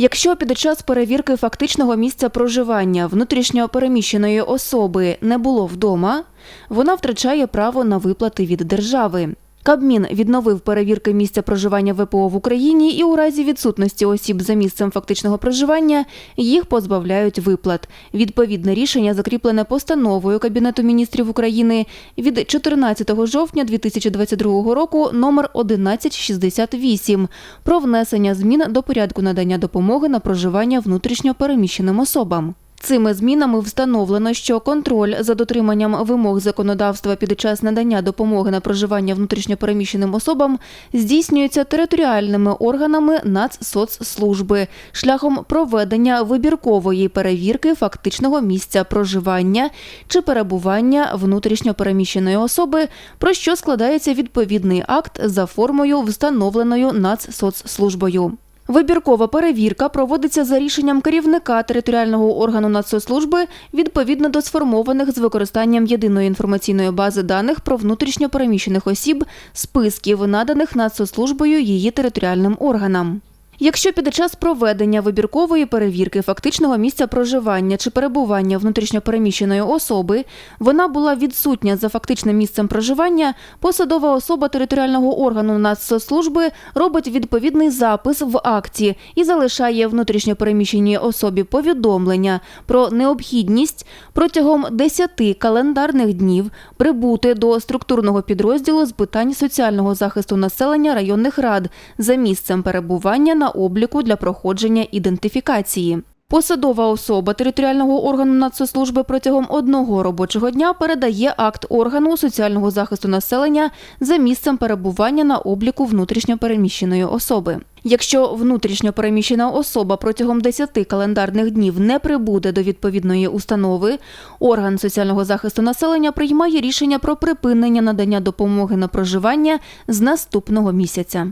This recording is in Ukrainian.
Якщо під час перевірки фактичного місця проживання внутрішньо переміщеної особи не було вдома, вона втрачає право на виплати від держави. Кабмін відновив перевірки місця проживання ВПО в Україні і у разі відсутності осіб за місцем фактичного проживання їх позбавляють виплат. Відповідне рішення закріплене постановою Кабінету міністрів України від 14 жовтня 2022 року номер 1168 про внесення змін до порядку надання допомоги на проживання внутрішньо переміщеним особам. Цими змінами встановлено, що контроль за дотриманням вимог законодавства під час надання допомоги на проживання внутрішньопереміщеним особам здійснюється територіальними органами Нацсоцслужби шляхом проведення вибіркової перевірки фактичного місця проживання чи перебування внутрішньопереміщеної особи, про що складається відповідний акт за формою, встановленою Нацсоцслужбою. Вибіркова перевірка проводиться за рішенням керівника територіального органу Нацсоцслужби відповідно до сформованих з використанням єдиної інформаційної бази даних про внутрішньо переміщених осіб списків, наданих Нацсоцслужбою її територіальним органам. Якщо під час проведення вибіркової перевірки фактичного місця проживання чи перебування внутрішньопереміщеної особи вона була відсутня за фактичним місцем проживання, посадова особа територіального органу Нацсоцслужби робить відповідний запис в акті і залишає внутрішньопереміщеній особі повідомлення про необхідність протягом 10 календарних днів прибути до структурного підрозділу з питань соціального захисту населення районних рад за місцем перебування на обліку для проходження ідентифікації. Посадова особа територіального органу Нацслужби протягом одного робочого дня передає акт органу соціального захисту населення за місцем перебування на обліку внутрішньопереміщеної особи. Якщо внутрішньо переміщена особа протягом 10 календарних днів не прибуде до відповідної установи, орган соціального захисту населення приймає рішення про припинення надання допомоги на проживання з наступного місяця.